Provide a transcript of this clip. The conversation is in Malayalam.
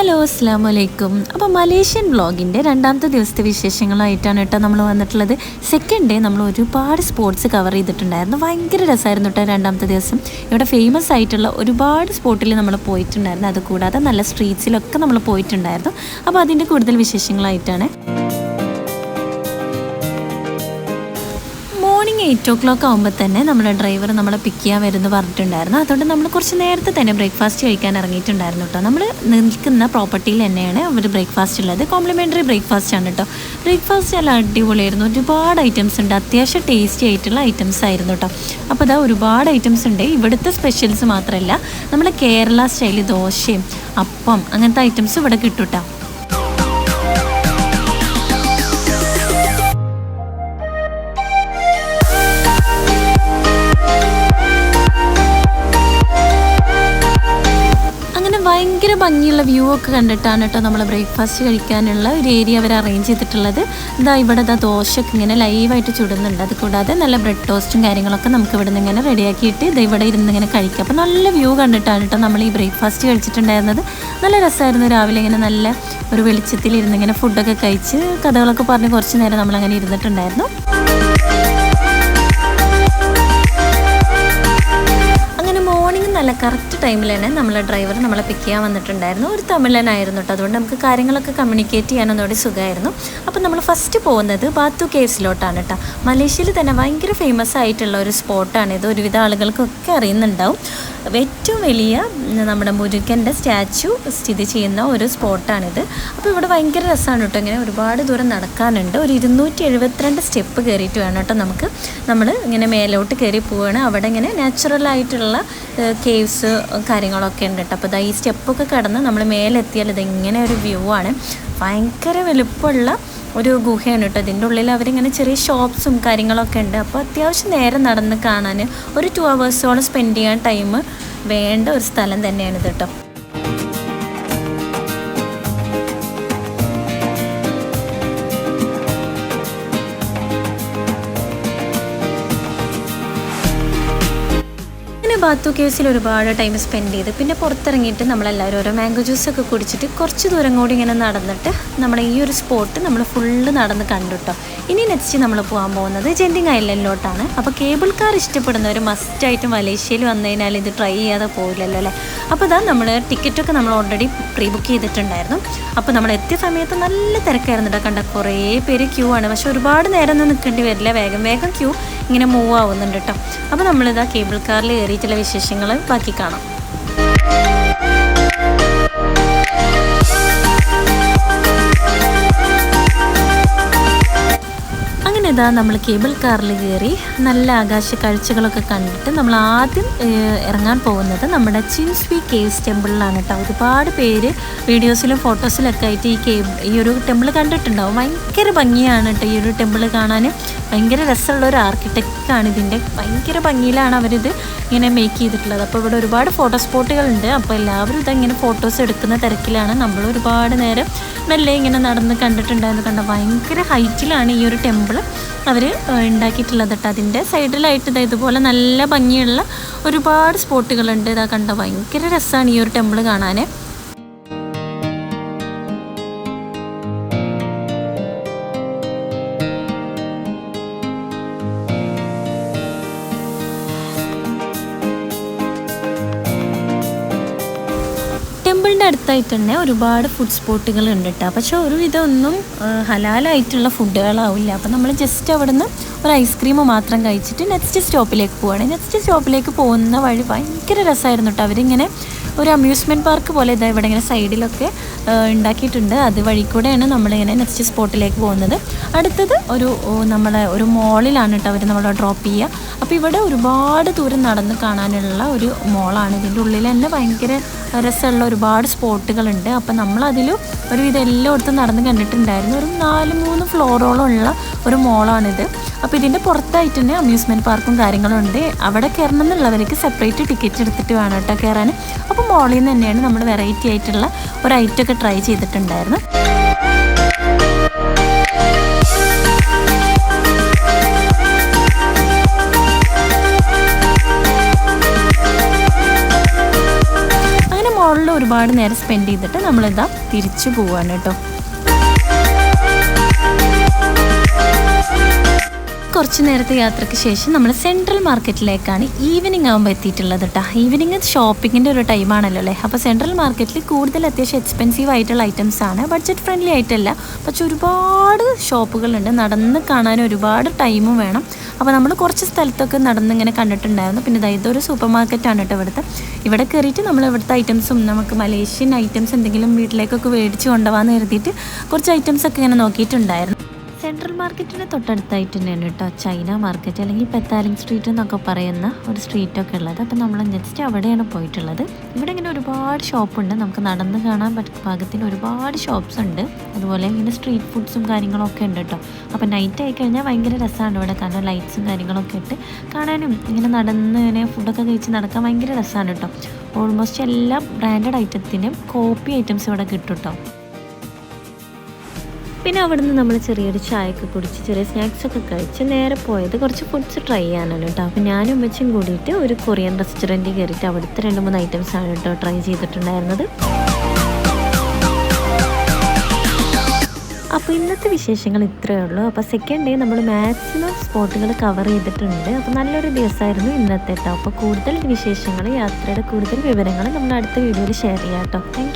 ഹലോ അസ്സാം വലൈക്കും അപ്പോൾ മലേഷ്യൻ വ്ളോഗിന്റെ രണ്ടാമത്തെ ദിവസത്തെ വിശേഷങ്ങളായിട്ടാണ് കേട്ടോ നമ്മൾ വന്നിട്ടുള്ളത്. സെക്കൻഡ് ഡേ നമ്മൾ ഒരുപാട് സ്പോർട്സ് കവർ ചെയ്തിട്ടുണ്ടായിരുന്നു. ഭയങ്കര രസമായിരുന്നു കേട്ടോ രണ്ടാമത്തെ ദിവസം. ഇവിടെ ഫേമസ് ആയിട്ടുള്ള ഒരുപാട് സ്പോട്ടിൽ നമ്മൾ പോയിട്ടുണ്ടായിരുന്നു. അതുകൂടാതെ നല്ല സ്ട്രീറ്റ്സിലൊക്കെ നമ്മൾ പോയിട്ടുണ്ടായിരുന്നു. അപ്പോൾ അതിന്റെ കൂടുതൽ വിശേഷങ്ങളായിട്ടാണ്. എയ്റ്റ് ഒ ക്ലോക്ക് ആകുമ്പോൾ തന്നെ നമ്മുടെ ഡ്രൈവർ നമ്മളെ പിക്ക് ചെയ്യാൻ വരുമെന്ന് പറഞ്ഞിട്ടുണ്ടായിരുന്നു. അതുകൊണ്ട് നമ്മൾ കുറച്ച് നേരത്തെ തന്നെ ബ്രേക്ക്ഫാസ്റ്റ് കഴിക്കാൻ ഇറങ്ങിയിട്ടുണ്ടായിരുന്നു കേട്ടോ നമ്മൾ നിൽക്കുന്ന പ്രോപ്പർട്ടിയിൽ തന്നെയാണ് അവർ ബ്രേക്ക്ഫാസ്റ്റ് ഉള്ളത്. കോംപ്ലിമെന്ററി ബ്രേക്ക്ഫാസ്റ്റ് ആണ് കേട്ടോ ബ്രേക്ക്ഫാസ്റ്റ് നല്ല അടിപൊളിയായിരുന്നു. ഒരുപാട് ഐറ്റംസ് ഉണ്ട്. അത്യാവശ്യം ടേസ്റ്റി ആയിട്ടുള്ള ഐറ്റംസ് ആയിരുന്നു കേട്ടോ അപ്പോൾ ഇതാ ഒരുപാട് ഐറ്റംസ് ഉണ്ട്. ഇവിടുത്തെ സ്പെഷ്യൽസ് മാത്രമല്ല നമ്മുടെ കേരള സ്റ്റൈൽ ദോശയും അപ്പം അങ്ങനത്തെ ഐറ്റംസ് ഇവിടെ കിട്ടും കേട്ടോ ഭംഗിയുള്ള വ്യൂ ഒക്കെ കണ്ടിട്ടാണ് കേട്ടോ നമ്മൾ ബ്രേക്ക്ഫാസ്റ്റ് കഴിക്കാനുള്ള ഒരു ഏരിയ അവർ അറേഞ്ച് ചെയ്തിട്ടുള്ളത്. ഇതാ ഇവിടെ ഇതാ ദോശയൊക്കെ ഇങ്ങനെ ലൈവായിട്ട് ചുടുന്നുണ്ട്. അത് കൂടാതെ നല്ല ബ്രെഡ് ടോസ്റ്റും കാര്യങ്ങളൊക്കെ നമുക്ക് ഇവിടെ നിന്ന് ഇങ്ങനെ റെഡിയാക്കിയിട്ട് ഇത് ഇവിടെ ഇരുന്ന് ഇങ്ങനെ കഴിക്കാം. അപ്പോൾ നല്ല വ്യൂ കണ്ടിട്ടാണ് കേട്ടോ നമ്മൾ ഈ ബ്രേക്ക്ഫാസ്റ്റ് കഴിച്ചിട്ടുണ്ടായിരുന്നത്. നല്ല രസമായിരുന്നു രാവിലെ ഇങ്ങനെ നല്ല ഒരു വെളിച്ചത്തിൽ ഇരുന്ന് ഇങ്ങനെ ഫുഡൊക്കെ കഴിച്ച് കഥകളൊക്കെ പറഞ്ഞ് കുറച്ച് നേരം നമ്മളങ്ങനെ ഇരുന്നിട്ടുണ്ടായിരുന്നു. നല്ല കറക്റ്റ് ടൈമിൽ തന്നെ നമ്മളെ ഡ്രൈവർ നമ്മളെ പിക്ക് ചെയ്യാൻ വന്നിട്ടുണ്ടായിരുന്നു. ഒരു തമിഴനായിരുന്നു കേട്ടോ അതുകൊണ്ട് നമുക്ക് കാര്യങ്ങളൊക്കെ കമ്മ്യൂണിക്കേറ്റ് ചെയ്യാൻ ഒന്നുകൂടി സുഖമായിരുന്നു. അപ്പോൾ നമ്മൾ ഫസ്റ്റ് പോകുന്നത് ബാത്തു കേവ്സിലോട്ടാണ് കേട്ടോ മലേഷ്യയിൽ തന്നെ ഭയങ്കര ഫേമസ് ആയിട്ടുള്ള ഒരു സ്പോട്ടാണ് ഇത് ഒരുവിധ ആളുകൾക്കൊക്കെ അറിയുന്നുണ്ടാവും. ഏറ്റവും വലിയ നമ്മുടെ മുരുകന്റെ സ്റ്റാച്ചു സ്ഥിതി ചെയ്യുന്ന ഒരു സ്പോട്ടാണിത്. അപ്പോൾ ഇവിടെ ഭയങ്കര രസമാണ് കേട്ടോ ഇങ്ങനെ ഒരുപാട് ദൂരം നടക്കാനുണ്ട്. ഒരു ഇരുന്നൂറ്റി എഴുപത്തിരണ്ട് സ്റ്റെപ്പ് കയറിയിട്ട് വേണം കേട്ടോ നമുക്ക് നമ്മൾ ഇങ്ങനെ മേലോട്ട് കയറി പോവുകയാണ് അവിടെ ഇങ്ങനെ നാച്ചുറലായിട്ടുള്ള കേവ്സ് കാര്യങ്ങളൊക്കെ ഉണ്ട് കേട്ടോ. അപ്പോൾ ഈ സ്റ്റെപ്പൊക്കെ കടന്ന് നമ്മൾ മേലെത്തിയാൽ ഇത് ഇങ്ങനെ ഒരു വ്യൂ ആണ്. ഭയങ്കര വലുപ്പമുള്ള ഒരു ഗുഹയാണ് കേട്ടോ. അതിന്റെ ഉള്ളിൽ അവരിങ്ങനെ ചെറിയ ഷോപ്സും കാര്യങ്ങളൊക്കെ ഉണ്ട്. അപ്പോൾ അത്യാവശ്യം നേരം നടന്ന് കാണാൻ ഒരു ടു അവേഴ്സോളം സ്പെൻഡ് ചെയ്യാൻ ടൈം വേണ്ട ഒരു സ്ഥലം തന്നെയാണിത് കേട്ടോ. ബാത്തു കേസിൽ ഒരുപാട് ടൈം സ്പെൻഡ് ചെയ്ത് പിന്നെ പുറത്തിറങ്ങിയിട്ട് നമ്മളെല്ലാവരും ഓരോ മാംഗോ ജ്യൂസ് ഒക്കെ കുടിച്ചിട്ട് കുറച്ച് ദൂരം കൂടി ഇങ്ങനെ നടന്നിട്ട് നമ്മുടെ ഈ ഒരു സ്പോട്ട് നമ്മൾ ഫുള്ള് നടന്ന് കണ്ടു കേട്ടോ ഇനി നെക്സ്റ്റ് നമ്മൾ പോകാൻ പോകുന്നത് ജെൻഡിങ് ഐലൻഡിലോട്ടാണ് അപ്പോൾ കേബിൾ കാർ ഇഷ്ടപ്പെടുന്നവർ മസ്റ്റായിട്ട് മലേഷ്യയിൽ വന്നു കഴിഞ്ഞാൽ ഇത് ട്രൈ ചെയ്യാതെ പോകില്ലല്ലോ അല്ലേ? അപ്പോൾ ഇതാ നമ്മൾ ടിക്കറ്റൊക്കെ നമ്മൾ ഓൾറെഡി പ്രീ ബുക്ക് ചെയ്തിട്ടുണ്ടായിരുന്നു. അപ്പോൾ നമ്മൾ എത്തിയ സമയത്ത് നല്ല തിരക്കായിരുന്നു കേട്ടോ കണ്ട കുറേ പേര് ക്യൂ ആണ്. പക്ഷെ ഒരുപാട് നേരം ഒന്നും നിൽക്കേണ്ടി വരില്ല. വേഗം വേഗം ക്യൂ ഇങ്ങനെ മൂവ് ആവുന്നുണ്ട് കേട്ടോ അപ്പോൾ നമ്മളിതാ കേബിൾ കാറിൽ കയറിയിട്ടുള്ള വിശേഷങ്ങൾ ബാക്കി കാണാം. ഇതാ നമ്മൾ കേബിൾ കാറിൽ കയറി നല്ല ആകാശ കാഴ്ചകളൊക്കെ കണ്ടിട്ട് നമ്മൾ ആദ്യം ഇറങ്ങാൻ പോകുന്നത് നമ്മുടെ ചിൻസ്വി കേവ്സ് ടെമ്പിളിലാണ് കേട്ടോ. ഒരുപാട് പേര് വീഡിയോസിലും ഫോട്ടോസിലൊക്കെ ആയിട്ട് ഈ കേവ് ഈ ഒരു ടെമ്പിൾ കണ്ടിട്ടുണ്ടാവും. ഭയങ്കര ഭംഗിയാണ് കേട്ടോ ഈ ഒരു ടെമ്പിൾ കാണാൻ. ഭയങ്കര രസമുള്ള ഒരു ആർക്കിടെക്റ്റാണ് ഇതിന്റെ. ഭയങ്കര ഭംഗിയിലാണ് അവരിത് ഇങ്ങനെ മേക്ക് ചെയ്തിട്ടുള്ളത്. അപ്പോൾ ഇവിടെ ഒരുപാട് ഫോട്ടോ സ്പോട്ടുകളുണ്ട് അപ്പോൾ എല്ലാവരും ഇതങ്ങനെ ഫോട്ടോസ് എടുക്കുന്ന തിരക്കിലാണ്. നമ്മൾ ഒരുപാട് നേരം മെല്ലെ ഇങ്ങനെ നടന്ന് കണ്ടിട്ടുണ്ടായിരുന്നു. കണ്ട? ഭയങ്കര ഹൈറ്റിലാണ് ഈ ഒരു ടെമ്പിൾ അവർ ഉണ്ടാക്കിയിട്ടുള്ളത് കേട്ടോ അതിന്റെ സൈഡിലായിട്ട് ഇതാ ഇതുപോലെ നല്ല ഭംഗിയുള്ള ഒരുപാട് സ്പോട്ടുകളുണ്ട്. ഇതാ കണ്ട ഭയങ്കര രസമാണ് ഈ ഒരു ടെമ്പിൾ കാണാൻ അടുത്തായിട്ട് തന്നെ ഒരുപാട് ഫുഡ് സ്പോട്ടുകൾ ഉണ്ട് കേട്ടോ പക്ഷെ ഒരു വിധമൊന്നും ഹലാലായിട്ടുള്ള ഫുഡുകളാവില്ല. അപ്പം നമ്മൾ ജസ്റ്റ് അവിടെ നിന്ന് ഒരു ഐസ്ക്രീം മാത്രം കഴിച്ചിട്ട് നെക്സ്റ്റ് സ്റ്റോപ്പിലേക്ക് പോവാണ്. നെക്സ്റ്റ് സ്റ്റോപ്പിലേക്ക് പോകുന്ന വഴി ഭയങ്കര രസമായിരുന്നു കേട്ടോ അവരിങ്ങനെ ഒരു അമ്യൂസ്മെന്റ് പാർക്ക് പോലെ ഇതാ ഇവിടെ ഇങ്ങനെ സൈഡിലൊക്കെ ഉണ്ടാക്കിയിട്ടുണ്ട്. അത് വഴി കൂടെയാണ് നമ്മളിങ്ങനെ നെക്സ്റ്റ് സ്പോട്ടിലേക്ക് പോകുന്നത്. അടുത്തത് ഒരു നമ്മളെ ഒരു മോളിലാണ് കേട്ടോ അവർ നമ്മളെ ഡ്രോപ്പ് ചെയ്യുക അപ്പോൾ ഇവിടെ ഒരുപാട് ദൂരം നടന്ന് കാണാനുള്ള ഒരു മോളാണ് ഇതിന്റെ ഉള്ളിൽ തന്നെ ഭയങ്കര രസമുള്ള ഒരുപാട് സ്പോട്ടുകളുണ്ട്. അപ്പോൾ നമ്മളതിൽ ഒരുവിധം എല്ലായിടത്തും നടന്ന് കണ്ടിട്ടുണ്ടായിരുന്നു. ഒരു നാല് മൂന്ന് ഫ്ലോറോളം ഉള്ള ഒരു മോളാണിത്. അപ്പോൾ ഇതിന്റെ പുറത്തായിട്ട് തന്നെ അമ്യൂസ്മെന്റ് പാർക്കും കാര്യങ്ങളും ഉണ്ട്. അവിടെ കയറണം എന്നുള്ളവർക്ക് സെപ്പറേറ്റ് ടിക്കറ്റ് എടുത്തിട്ട് വേണം കേട്ടോ കയറാൻ. അപ്പോൾ മോളിൽ നിന്ന് തന്നെയാണ് നമ്മൾ വെറൈറ്റി ആയിട്ടുള്ള ഒരു ഐറ്റമൊക്കെ ട്രൈ ചെയ്തിട്ടുണ്ടായിരുന്നു ഒരുപാട് നേരം സ്പെൻഡ് ചെയ്തിട്ട് നമ്മളിതാ തിരിച്ചു പോവാണ് കേട്ടോ. കുറച്ച് നേരത്തെ യാത്രയ്ക്ക് ശേഷം നമ്മൾ സെൻട്രൽ മാർക്കറ്റിലേക്കാണ് ഈവനിങ് ആകുമ്പോൾ എത്തിയിട്ടുള്ളത് കേട്ടോ ഈവനിങ് ഷോപ്പിങ്ങിന്റെ ഒരു ടൈമാണല്ലോ അല്ലേ? അപ്പോൾ സെൻട്രൽ മാർക്കറ്റിൽ കൂടുതൽ അത്യാവശ്യം എക്സ്പെൻസീവ് ആയിട്ടുള്ള ഐറ്റംസ് ആണ്. ബഡ്ജറ്റ് ഫ്രണ്ട്ലി ആയിട്ടല്ല. പക്ഷെ ഒരുപാട് ഷോപ്പുകളുണ്ട് നടന്ന് കാണാൻ ഒരുപാട് ടൈമും വേണം. അപ്പോൾ നമ്മൾ കുറച്ച് സ്ഥലത്തൊക്കെ നടന്ന് ഇങ്ങനെ കണ്ടിട്ടുണ്ടായിരുന്നു. പിന്നെ ദാ ഇതൊരു സൂപ്പർ മാർക്കറ്റാണ് കേട്ടോ ഇവിടുത്തെ. ഇവിടെ കയറിയിട്ട് നമ്മൾ ഇവിടുത്തെ ഐറ്റംസും നമുക്ക് മലേഷ്യൻ ഐറ്റംസ് എന്തെങ്കിലും വീട്ടിലേക്കൊക്കെ മേടിച്ച് കൊണ്ടുപോകാമെന്ന് കരുതിയിട്ട് കുറച്ച് ഐറ്റംസ് ഒക്കെ ഇങ്ങനെ നോക്കിയിട്ടുണ്ടായിരുന്നു. മാർക്കറ്റിന് തൊട്ടടുത്തായിട്ട് തന്നെയാണ് കേട്ടോ. ചൈന മാർക്കറ്റ് അല്ലെങ്കിൽ പെത്താലിംഗ് സ്ട്രീറ്റ് എന്നൊക്കെ പറയുന്ന ഒരു സ്ട്രീറ്റൊക്കെ ഉള്ളത്. അപ്പോൾ നമ്മൾ ജസ്റ്റ് അവിടെയാണ് പോയിട്ടുള്ളത്. ഇവിടെ ഇങ്ങനെ ഒരുപാട് ഷോപ്പുണ്ട് നമുക്ക് നടന്ന് കാണാൻ പറ്റുന്ന പാകത്തിന് ഒരുപാട് ഷോപ്സ് ഉണ്ട്. അതുപോലെ ഇങ്ങനെ സ്ട്രീറ്റ് ഫുഡ്സും കാര്യങ്ങളൊക്കെ ഉണ്ട് കേട്ടോ. അപ്പോൾ നൈറ്റ് ആയി കഴിഞ്ഞാൽ ഭയങ്കര രസമാണ് ഇവിടെ കാരണം ലൈറ്റ്സും കാര്യങ്ങളൊക്കെ ഇട്ട് കാണാനും ഇങ്ങനെ നടന്ന് ഇങ്ങനെ ഫുഡൊക്കെ കഴിച്ച് നടക്കാൻ ഭയങ്കര രസമാണ് കേട്ടോ. ഓൾമോസ്റ്റ് എല്ലാ ബ്രാൻഡഡ് ഐറ്റത്തിനും കോപ്പി ഐറ്റംസ് ഇവിടെ കിട്ടും കേട്ടോ. പിന്നെ അവിടെ നിന്ന് നമ്മൾ ചെറിയൊരു ചായയൊക്കെ കുടിച്ച് ചെറിയ സ്നാക്സ് ഒക്കെ കഴിച്ച് നേരെ പോയത് കുറച്ച് ഫുഡ്സ് ട്രൈ ചെയ്യാനാണ് കേട്ടോ. അപ്പോൾ ഞാനും ഉമ്മച്ചും കൂടിയിട്ട് ഒരു കൊറിയൻ റെസ്റ്റോറന്റിൽ കയറിയിട്ട് അവിടുത്തെ രണ്ട് മൂന്ന് ഐറ്റംസ് ആണ് കേട്ടോ ട്രൈ ചെയ്തിട്ടുണ്ടായിരുന്നത്. അപ്പോൾ ഇന്നത്തെ വിശേഷങ്ങൾ ഇത്രയേ ഉള്ളൂ. അപ്പോൾ സെക്കൻഡ് ഡേ നമ്മൾ മാക്സിമം സ്പോട്ടുകൾ കവർ ചെയ്തിട്ടുണ്ട്. അപ്പോൾ നല്ലൊരു ദിവസമായിരുന്നു ഇന്നത്തെ കേട്ടോ അപ്പോൾ കൂടുതൽ വിശേഷങ്ങൾ യാത്രയുടെ കൂടുതൽ വിവരങ്ങൾ നമ്മൾ അടുത്ത വീഡിയോയിൽ ഷെയർ ചെയ്യാം കേട്ടോ താങ്ക്